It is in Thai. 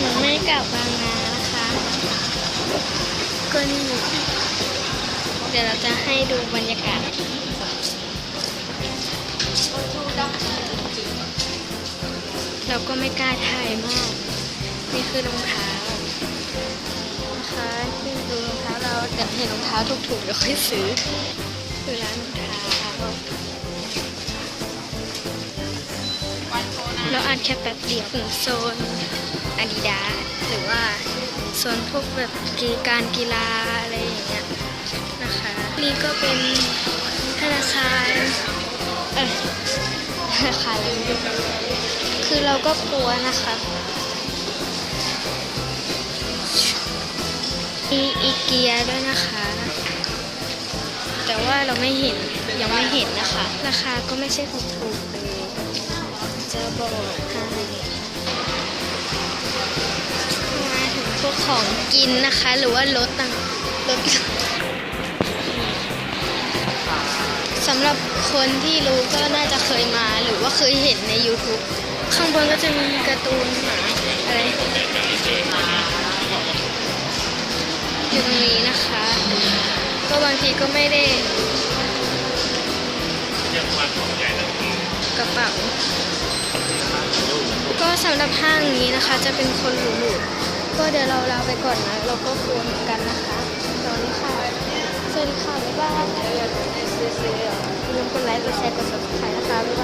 หนูไม่กลับบางนานะคะก็นี่เดี๋ยวเราจะให้ดูบรรยากาศเราก็ไม่กล้าถ่ายมาก นี่คือรองเท้านะคะนี่ดูรองเท้าเราเดี๋ยวเห็นรองเท้าถูกๆเดี๋ยวค่อยซื้อคือร้านรองเท้าเราอ่านแค่แป๊บเดียวถึงโซน อาดิดาหรือว่าโซนพวกแบบกีการกีฬาอะไรอย่างเงี้ยนะคะ นี่ก็เป็นธนาคารเออธนาคารคือเราก็กลัวนะคะมีอีเกียด้วยนะคะ แต่ว่าเราไม่เห็นยังไม่เห็นนะคะ ราคาก็ไม่ใช่ถูกๆเลยจะบอก ของกินนะคะ หรือว่ารถต่างรถสำหรับคนที่รู้ก็น่าจะเคยมาหรือว่าเคยเห็นใน YouTube ข้างบนก็จะมีการ์ตูนหมาอะไรอยู่ตรงนี้นะคะ ก็บางทีก็ไม่ได้กระเป๋าก็สำหรับห้างนี้นะคะจะเป็นคนหรูๆ ก็เดี๋ยวเราลาไปก่อนนะ เราก็ควรกันนะคะสวัสดีค่ะสวัสดีค่ะบ๊ายบายอย่าลืมกดไลค์กดแชร์กด subscribe นะคะบ๊ายบาย